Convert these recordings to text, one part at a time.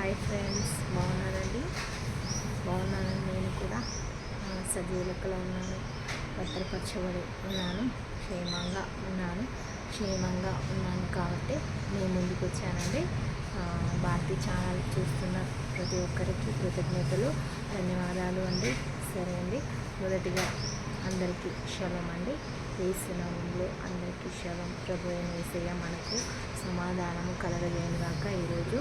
Hi friends బాగున్నారండి బాగున్నానండి నేను కూడా ఆ, సజీవ లెక్కలో ఉన్నాను భద్రపరచబడి ఉన్నాను క్షేమంగా ఉన్నాను క్షేమంగా ఉన్నాను కాబట్టి నేను ముందుకు వచ్చానండి. భారతీయ భారతీ ఛానల్ చూస్తున్న ప్రతి ఒక్కరికి కృతజ్ఞతలు ధన్యవాదాలు అండి. సరే అండి మొదటిగా అందరికీ శలం అండి. వేసినామంలో అందరికీ శలం ప్రభు అయిన వేసయ్య మనకు సమాధానము కలగలేనుగాక ఈరోజు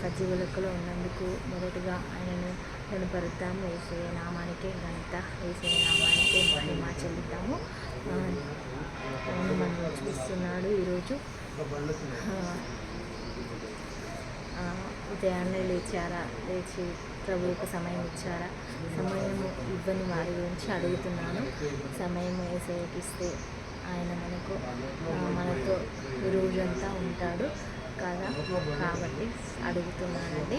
సజీవ లెక్కలో ఉన్నందుకు మొదటిగా ఆయనను కనపరుద్దాము వేసే నామానికే ఘనత వేసే నామానికే మహిమ చెల్లిద్దాము. ఆయన మనం చూస్తున్నాడు ఈరోజు. ఉదయాన్నే లేచారా? లేచి ప్రభువుకు సమయం ఇచ్చారా? సమయం ఇవ్వని వారి గురించి అడుగుతున్నాను. సమయం వేసేకిస్తే ఆయన మనకు మనతో రోజంతా ఉంటాడు. కదా కాబట్టి అడుగుతున్నానండి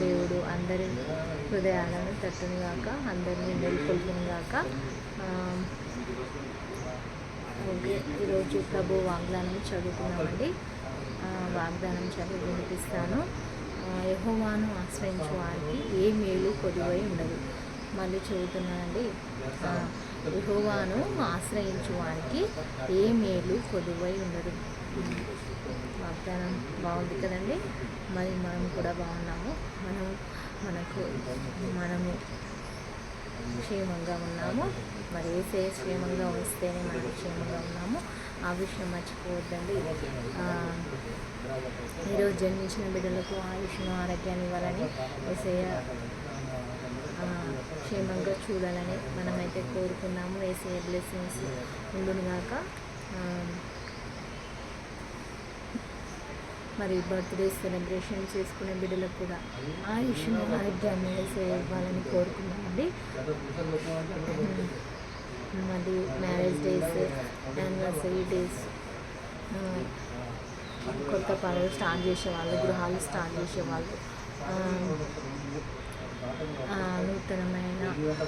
దేవుడు అందరి హృదయాలను తట్టునుగాక అందరినీ నెలకొల్పునుగాక ఓకే ఈరోజు ప్రభు వాగ్దానం చదువుకున్నామండి. వాగ్దానం చదివి వినిపిస్తాను. యహోవాను ఆశ్రయించు వారికి ఏ మేలు కొదువై ఉండదు. మళ్ళీ చదువుతున్నానండి. యహోవాను ఆశ్రయించు వారికి ఏ మేలు కొదువై ఉండదు. వాగ్దానం బాగుంది కదండి. మరి మనం కూడా బాగున్నాము. మనం మనకు మనము క్షేమంగా ఉన్నాము. మరి ఏసే క్షేమంగా వస్తేనే మనం క్షేమంగా ఉన్నాము. ఆ విషయం మర్చిపోవద్దండి. ఈరోజు జన్మించిన బిడ్డలకు ఆయుష్ను ఆరోగ్యాన్ని ఇవ్వాలని ఏసయ క్షేమంగా చూడాలని మనమైతే కోరుకున్నాము. ఏసయ్య బ్లెస్సింగ్స్ ఉండునుగాక ఆ, మరి బర్త్డే సెలబ్రేషన్ చేసుకునే బిడ్డలకు కూడా ఆయుష్ను ఆరోగ్యాన్ని ఇవ్వాలని కోరుకున్నామండి మరి మ్యారేజ్ డేస్ యానివర్సరీ డేస్ కొత్త పనులు స్టార్ట్ చేసే వాళ్ళు గృహాలు స్టార్ట్ చేసే వాళ్ళు ఆ, ఆ, నూతనమైన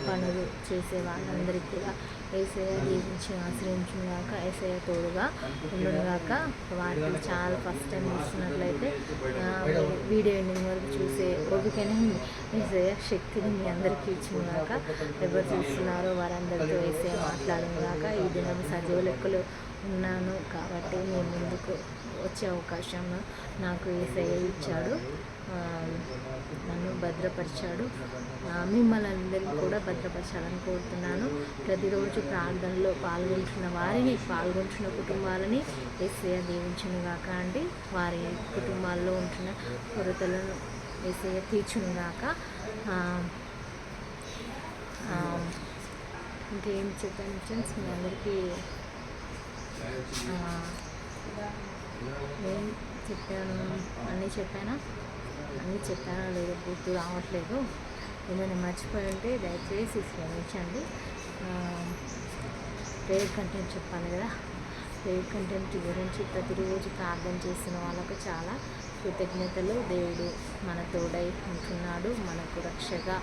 పనులు చేసే వాళ్ళందరికీ కూడా ఏసయ్య దీవించి ఆశ్రయించుగాక ఏసయ్య తోడుగా ఉండుగాక వాటిని చాలా ఫస్ట్ టైం చూస్తున్నట్లయితే వీడియో ఎండింగ్ వరకు చూసే ఓపికనే ఏసయ్య శక్తిని మీ అందరికీ ఇచ్చినగాక ఎవరు చూస్తున్నారో వారందరితో ఏసయ్య మాట్లాడినగాక ఈ దినం సజీవ లెక్కలు ఉన్నాను కాబట్టి నేను ముందుకు వచ్చే అవకాశం నాకు ఏసయ్య ఇచ్చాడు. నన్ను భద్రపరిచాడు. మిమ్మల్ని అందరినీ కూడా భద్రపరచాలని కోరుతున్నాను. ప్రతిరోజు ప్రార్థనలో పాల్గొంటున్న వారిని పాల్గొంటున్న కుటుంబాలని ఏసయ్య దీవించునుగాక అండి. వారి కుటుంబాల్లో ఉంటున్న కొరతలను ఎస్ఏ తీర్చును గాక ఇంకేం చెప్పాను ఫ్రెండ్స్? మీ అందరికీ ఏం చెప్పాను? అన్నీ చెప్పానా? అని చెప్పానో లేదో గుర్తు రావట్లేదు. ఏమైనా మర్చిపోయి ఉంటే దయచేసి శ్రమించండి ప్రేయర్ కంటెంట్ చెప్పాలి కదా. ప్రేయర్ కంటెంట్ గురించి ప్రతిరోజు ప్రార్థన చేసిన వాళ్ళకు చాలా కృతజ్ఞతలు. దేవుడు మన తోడై ఉంటున్నాడు మనకు రక్షగా.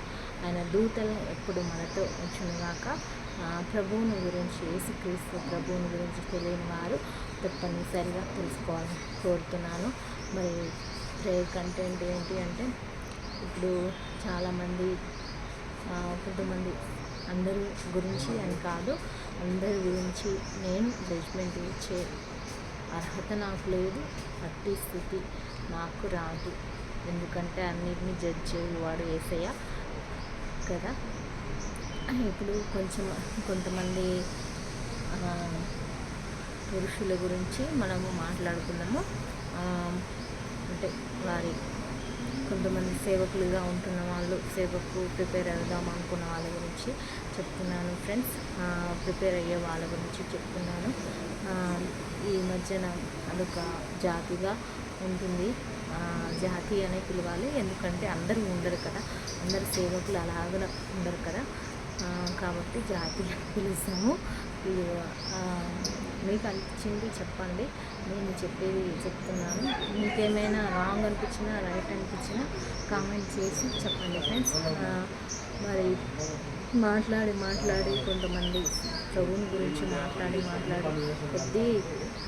ఆయన దూతలను ఎప్పుడు మనతో ఉంచునుగాక. ప్రభువుని గురించి యేసుక్రీస్తు ప్రభువుని గురించి తెలియని వారు తప్పనిసరిగా తెలుసుకోవాలని కోరుతున్నాను. మరి ప్రేయర్ కంటెంట్ ఏంటి అంటే ఇప్పుడు చాలామంది కొంతమంది అందరి గురించి అని కాదు అందరి గురించి నేను జడ్జ్మెంట్ ఇచ్చే అర్హత నాకు లేదు అట్టి స్థితి నాకు రాదు. ఎందుకంటే అన్నిటిని జడ్జ్ చేయవాడు ఏసయ్య కదా. ఇప్పుడు కొంచెం కొంతమంది పురుషుల గురించి మనము మాట్లాడుకున్నాము. అంటే వారి కొంతమంది సేవకులుగా ఉంటున్న వాళ్ళు సేవకు ప్రిపేర్ అవుదాం అనుకున్న వాళ్ళ గురించి చెప్తున్నాను ఫ్రెండ్స్. ప్రిపేర్ అయ్యే వాళ్ళ గురించి చెప్తున్నాను. ఈ మధ్యన అదొక జాతిగా ఉంటుంది. జాతి అనే పిలవాలి. ఎందుకంటే అందరూ ఉండరు కదా. అందరు సేవకులు అలాగ ఉండరు కదా. కాబట్టి జాతి పిలుస్తాము. మీకు అనిపించింది చెప్పండి. నేను చెప్పేది చెప్తున్నాను. మీకేమైనా రాంగ్ అనిపించినా రైట్ అనిపించినా కామెంట్ చేసి చెప్పండి ఫ్రెండ్స్ మరి మాట్లాడి మాట్లాడి కొంతమంది ప్రభువుని గురించి మాట్లాడి మాట్లాడి కొద్ది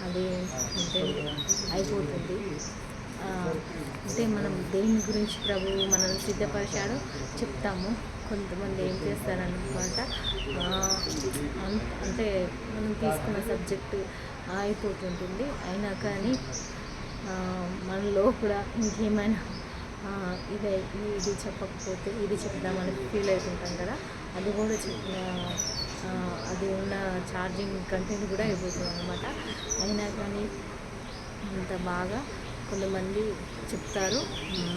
అది అంటే అయిపోతుంది. అంటే మనం దేని గురించి ప్రభువు మనల్ని సిద్ధపరిచాడో చెప్తాము. కొంతమంది ఏం చేస్తారనమాట అంటే మనం తీసుకున్న సబ్జెక్టు ఆగిపోతుంటుంది. అయినా కానీ మనలో కూడా ఇంకేమైనా ఆ, ఇది ఇది చెప్పకపోతే ఇది చెప్దామని ఫీల్ అవుతుంటాం కదా. అది కూడా చెప్పిన అది ఉన్న ఛార్జింగ్ కంటెంట్ కూడా అయిపోతుంది అనమాట అయినా కానీ అంత బాగా కొంతమంది చెప్తారు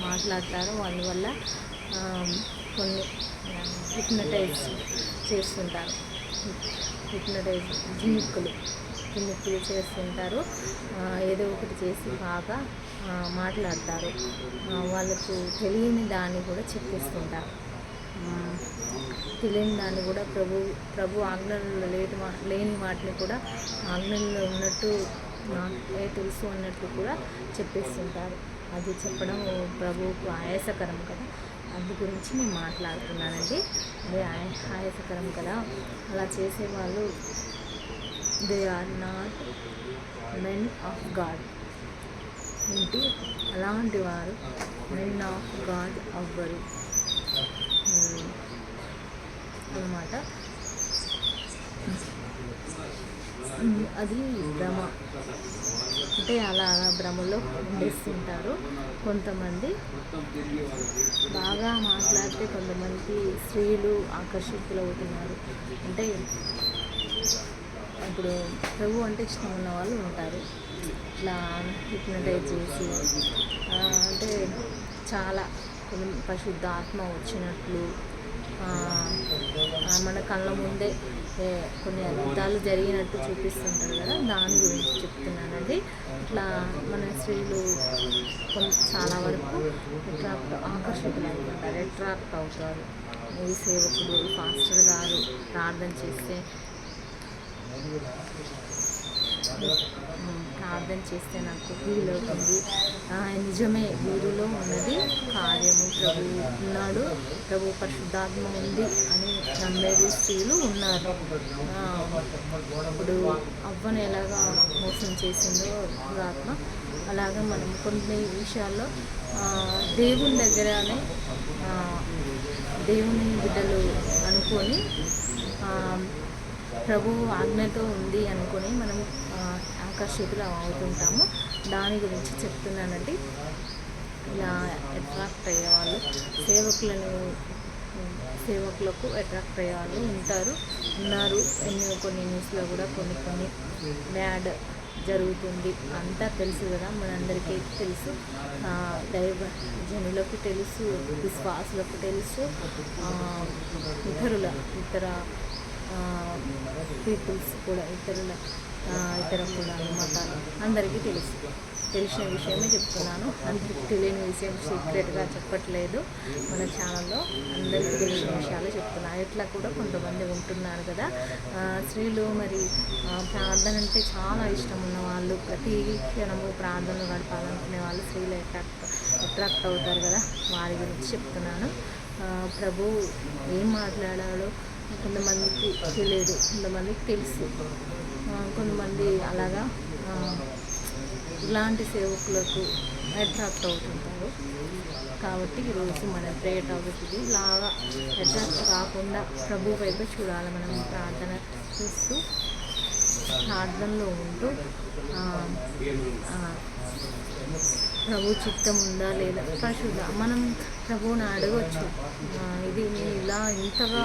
మాట్లాడతారు. వాళ్ళ కొన్ని హిప్నటైజ్ చేస్తుంటారు. హిప్నటైజ్ జిమ్మిక్కులు జిమ్మిక్కులు చేస్తుంటారు. ఏదో ఒకటి చేసి బాగా మాట్లాడతారు. వాళ్ళకు తెలియని దాన్ని కూడా చెప్పిస్తుంటారు. తెలియని దాన్ని కూడా ప్రభు ప్రభు ఆజ్ఞలలో లేని మా లేని వాటిని కూడా ఆజ్ఞల్లో ఉన్నట్టు నాకే తెలుసు అన్నట్లు కూడా చెప్పేస్తుంటారు. అది చెప్పడం ప్రభువుకు ఆయాసకరం కదా. అందు గురించి నేను మాట్లాడుతున్నానండి. అది ఆయాసకరం కదా. అలా చేసేవాళ్ళు they are not men of God. ఏంటి? అలాంటి వారు మెన్ ఆఫ్ గాడ్ అవ్వరు. అనమాట అది భ్రమ. అంటే అలా అలా భ్రమలో ఉండేస్తుంటారు కొంతమంది. బాగా మాట్లాడితే కొంతమంది స్త్రీలు ఆకర్షితులు అవుతున్నారు అంటే ఇప్పుడు ప్రభు అంటే ఇష్టం ఉన్న వాళ్ళు ఉంటారు. ఇట్లా హిప్నటైజ్ చేసి అంటే చాలా కొన్ని పరిశుద్ధ ఆత్మ వచ్చినట్లు మన కళ్ళ ముందే కొన్ని అద్భుతాలు జరిగినట్టు చూపిస్తుంటారు కదా దాని గురించి చెప్తున్నానండి ఇట్లా మన స్త్రీలు కొన్ని చాలా వరకు అట్రాక్ట్ ఆకర్షితులు అవుతుంటారు అట్రాక్ట్ అవుతారు. ఈ సేవకుడు ఫాస్టర్ గారు ప్రార్థన చేస్తే ప్రార్థన చేస్తే నాకు ఫీల్ అవుతుంది నిజమే వీరిలో ఉన్నది కార్యము ప్రభు ఉన్నాడు. ప్రభు పరిశుద్ధాత్మ ఉంది అని నమ్మేది స్త్రీలు ఉన్నారు. ఇప్పుడు అవ్వను ఎలాగా మోసం చేసిందో ఆత్మ అలాగే మనం కొన్ని విషయాల్లో దేవుని దగ్గరనే దేవుని బిడ్డలు అనుకొని ప్రభువు ఆజ్ఞతో ఉంది అనుకొని మనం ఆకర్షితులు అవుతుంటాము. దాని గురించి చెప్తున్నానండి. ఇలా అట్రాక్ట్ అయ్యేవాళ్ళు సేవకులను సేవకులకు అట్రాక్ట్ అయ్యే వాళ్ళు ఉంటారు. ఉన్నారు. ఎన్నో కొన్ని న్యూస్లో కూడా కొన్ని కొన్ని బ్యాడ్ జరుగుతుంది. అంతా తెలుసు కదా మనందరికీ తెలుసు. దైవ జనులకు తెలుసు విశ్వాసులకు తెలుసు. ఇతరుల ఇతర పీపుల్స్ కూడా ఇతరుల ఇతర కూడా మతాలు అందరికీ తెలుసు. తెలిసిన విషయమే చెప్తున్నాను. అందరికీ తెలియని విషయం సీక్రెట్గా చెప్పట్లేదు. మన ఛానల్లో అందరికీ తెలిసిన విషయాలు చెప్తున్నాను ఇట్లా కూడా కొంతమంది ఉంటున్నారు కదా. స్త్రీలు మరి ప్రార్థన అంటే చాలా ఇష్టం ఉన్న వాళ్ళు. ప్రతి క్షణము ప్రార్థనలు గడపాలనుకునే వాళ్ళు స్త్రీలు అట్రాక్ట్ అట్రాక్ట్ అవుతారు కదా. వారి గురించి చెప్తున్నాను. ప్రభు ఏం మాట్లాడాడో కొంతమందికి తెలియదు కొంతమందికి తెలుసు. కొంతమంది అలాగా ఇలాంటి సేవకులకు అట్రాక్ట్ అవుతుంటారు. కాబట్టి ఈరోజు మన ప్రేయర్ టాపిక్ ఇది. ఇలాగా అట్రాక్ట్ కాకుండా ప్రభు వైపు చూడాలి మనం ప్రార్థన చేస్తూ ప్రార్థనలో ఉంటూ ప్రభు చిత్తం ఉందా లేదా? పరిశుద్ధ మనం ప్రభువుని అడగవచ్చు ఇది నేను ఇలా ఇంతగా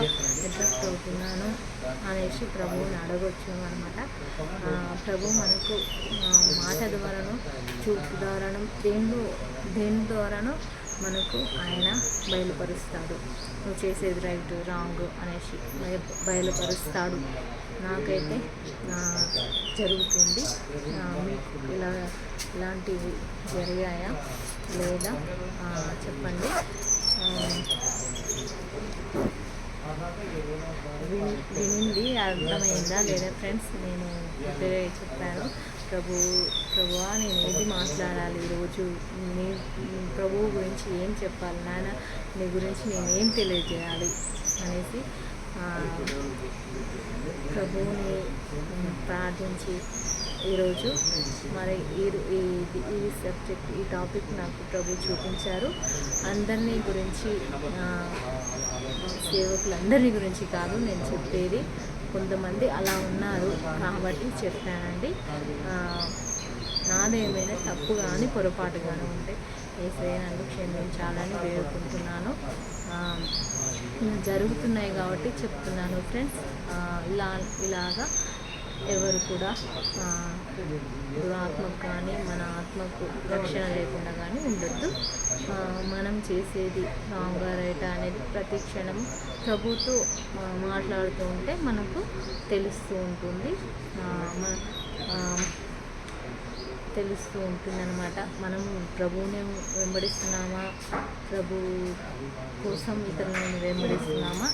అట్రాక్ట్ అవుతున్నాను అనేసి ప్రభువుని అడగవచ్చు అనమాట ప్రభు మనకు మాట ద్వారాను చూపు ద్వారాను దేని దేని ద్వారాను మనకు ఆయన బయలుపరుస్తాడు. నువ్వు చేసేది రైట్ రాంగ్ అనేసి బయ- బయలుపరుస్తాడు. నాకైతే జరుగుతుంది. మీకు ఇలా ఇలాంటివి జరిగాయా? లేదా? చెప్పండి. వినింది అర్థమైందా? లేదా ఫ్రెండ్స్ నేను చెప్పాను. ప్రభు ప్రభువా నేను ఏది మాట్లాడాలి ఈరోజు? నీ నీ ప్రభువు గురించి ఏం చెప్పాలి? నాన్న నీ గురించి నేనేం తెలియజేయాలి? అనేసి ప్రభువుని ప్రార్థించి ఈరోజు మరి ఈ ఈ సబ్జెక్ట్ ఈ టాపిక్ నాకు ప్రభు చూపించారు. అందరినీ గురించి సేవకులందరినీ గురించి కాదు నేను చెప్పేది కొంతమంది అలా ఉన్నారు కాబట్టి చెప్పానండి. నాదేమైనా తప్పు కానీ పొరపాటు కానీ ఉంటే ఏసే నన్ను క్షమించాలని వేడుకుంటున్నాను. జరుగుతున్నాయి కాబట్టి చెప్తున్నాను ఫ్రెండ్స్. ఇలా ఇలాగా ఎవరు కూడా ఆత్మకు దురాత్మకు కానీ మన ఆత్మకు రక్షణ లేకుండా కానీ ఉండొద్దు. మనం చేసేది రాంగా రైట్ అనేది ప్రతి క్షణం ప్రభుతో మాట్లాడుతూ ఉంటే మనకు తెలుస్తూ ఉంటుంది. మన తెలుస్తూ ఉంటుందన్నమాట. మనం ప్రభువునే వెంబడిస్తున్నామా? ప్రభు కోసం ఇతరులను వెంబడిస్తున్నామా?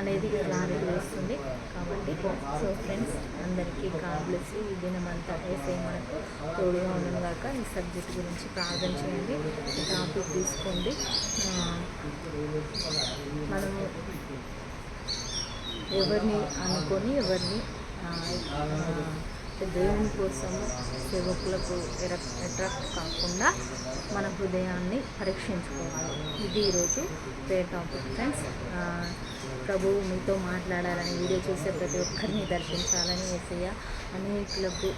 అనేది క్లారిటీ వస్తుంది. కాబట్టి సో ఫ్రెండ్స్ అందరికీ కాబ్లెస్ ఈ దినమంతా వేసే మనకు తోడుగా ఉండగాక ఈ సబ్జెక్ట్ గురించి ప్రార్థన చేయండి. ఈ టాపిక్ తీసుకోండి. మనము ఎవరిని అనుకొని ఎవరిని దేవుని కోసము సేవకులకు అట్రాక్ట్ కాకుండా మన హృదయాన్ని పరీక్షించుకోవాలి. ఇది ఈరోజు ప్రే టాపిక్ ఫ్రెండ్స్ ప్రభు ప్రభువు మీతో మాట్లాడాలని వీడియో చూసే ప్రతి ఒక్కరిని దర్శించాలని ఏసయ్య అనేకులకు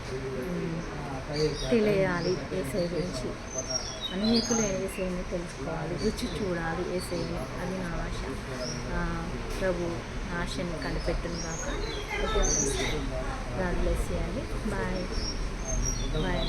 తెలియాలి ఏసై గురించి. అనేకులు ఏసైని తెలుసుకోవాలి. రుచి చూడాలి ఏసైని అది నా ఆశ. ప్రభు ఆశని కనిపెట్టును కాక ఓకే గాడ్ బ్లెస్ చేయండి బాయ్ బాయ్